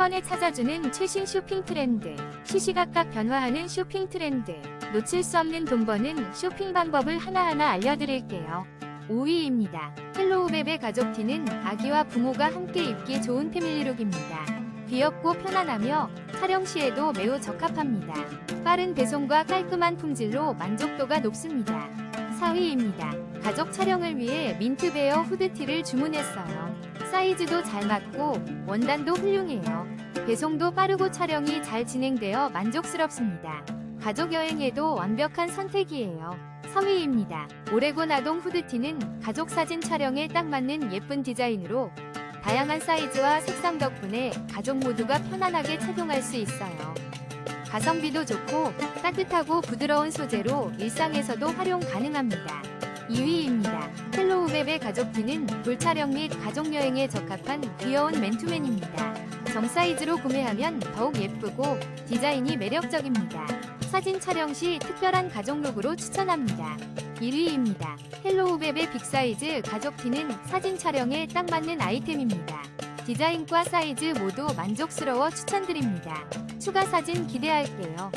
번에 찾아주는 최신 쇼핑 트렌드. 시시각각 변화하는 쇼핑 트렌드. 놓칠 수 없는 돈 버는 쇼핑 방법을 하나하나 알려드릴게요. 5위입니다. 헬로우베베 가족티는 아기와 부모가 함께 입기 좋은 패밀리룩입니다. 귀엽고 편안하며 촬영 시에도 매우 적합합니다. 빠른 배송과 깔끔한 품질로 만족도가 높습니다. 4위입니다. 가족 촬영을 위해 민트베어 후드티를 주문했어요. 사이즈도 잘 맞고 원단도 훌륭해요. 배송도 빠르고 촬영이 잘 진행되어 만족스럽습니다. 가족 여행에도 완벽한 선택이에요. 3위입니다. 오레곤 아동 후드티는 가족 사진 촬영에 딱 맞는 예쁜 디자인으로 다양한 사이즈와 색상 덕분에 가족 모두가 편안하게 착용할 수 있어요. 가성비도 좋고 따뜻하고 부드러운 소재로 일상에서도 활용 가능합니다. 2위입니다. 헬로우베베 가족티는 돌촬영 및 가족여행에 적합한 귀여운 맨투맨입니다. 정 사이즈로 구매하면 더욱 예쁘고 디자인이 매력적입니다. 사진 촬영 시 특별한 가족룩으로 추천합니다. 1위입니다. 헬로우베베 빅사이즈 가족티는 사진 촬영에 딱 맞는 아이템입니다. 디자인과 사이즈 모두 만족스러워 추천드립니다. 추가 사진 기대할게요.